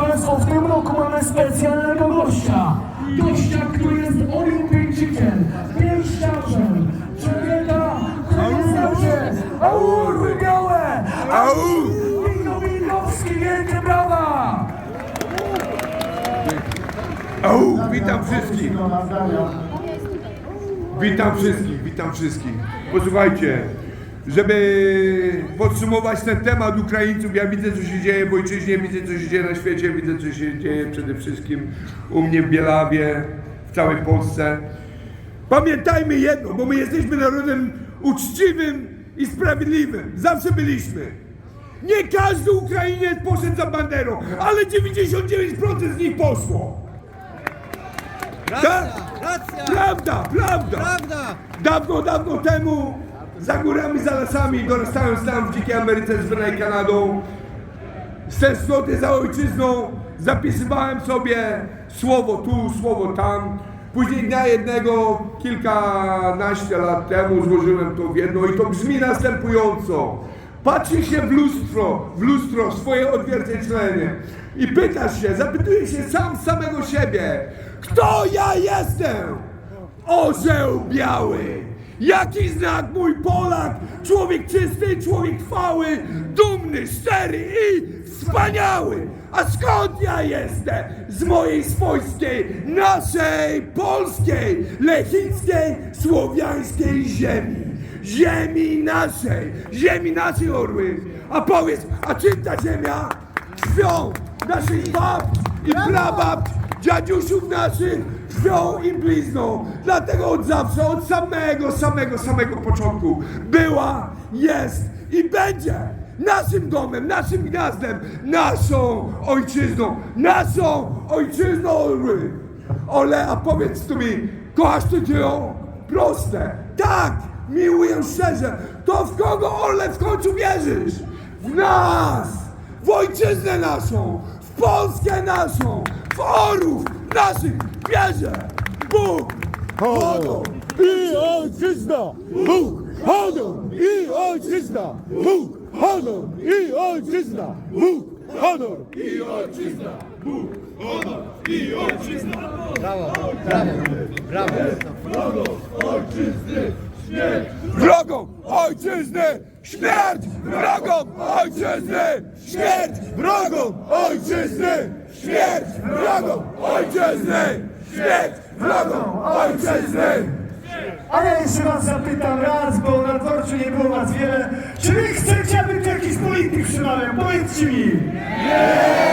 Państwo, w tym roku mamy specjalnego gościa. Gościa, który jest olimpijczykiem, pięściarzem, człowieka, który znacie. Aurwy białe! Au! Mino Minkowski, wielkie brawa! Au! Witam wszystkich! Witam wszystkich, witam wszystkich. Posłuchajcie, żeby podsumować ten temat Ukraińców, ja widzę co się dzieje w ojczyźnie, widzę co się dzieje na świecie, widzę co się dzieje przede wszystkim u mnie w Bielawie, w całej Polsce. Pamiętajmy jedno, bo my jesteśmy narodem uczciwym i sprawiedliwym. Zawsze byliśmy. Nie każdy Ukrainiec poszedł za banderą, ale 99% z nich poszło. Tak? Racja! Prawda, prawda. Prawda! Dawno, dawno temu, za górami, za lasami, dorastając tam w dzikiej Ameryce zwanej Kanadą, z tęsknoty za ojczyzną zapisywałem sobie słowo tu, słowo tam. Później dnia jednego, kilkanaście lat temu złożyłem to w jedno i to brzmi następująco. Patrzysz się w lustro, w lustro, w swoje odzwierciedlenie i pytasz się, zapytujesz się sam samego siebie, kto ja jestem? Orzeł biały! Jaki znak mój Polak? Człowiek czysty, człowiek chwały, dumny, szczery i wspaniały! A skąd ja jestem? Z mojej swojskiej, naszej, polskiej, lechickiej, słowiańskiej ziemi. Ziemi naszej, ziemi naszej orły. A powiedz, a czym ta ziemia? Krwią naszych babci i prababci dziadziusiów naszych krwią i blizną. Dlatego od zawsze, od samego, samego, samego początku była, jest i będzie naszym domem, naszym gniazdem, naszą ojczyzną, naszą ojczyzną orły. Ole, a powiedz tu mi, kochasz ty ją? Proste. Tak, miłuję szczerze. To w kogo, Ole, w końcu wierzysz? W nas! w ojczyznę naszą, w Polskę naszą, w orów naszych bierze Bóg, honor i ojczyzna! Bóg, honor i ojczyzna! Bóg, honor i ojczyzna! Bóg, honor i ojczyzna! Bóg, honor i ojczyzna! Brawo, brawo, brawo! wrogom ojczyzny, śmierć wrogom ojczyzny, śmierć wrogom ojczyzny, śmierć wrogom ojczyzny, śmierć wrogom ojczyzny. A ja jeszcze was zapytam raz, bo na dworcu nie było was wiele. Czy wy chcecie, aby tu jakiś polityk przemawiał? Powiedzcie mi. Nie!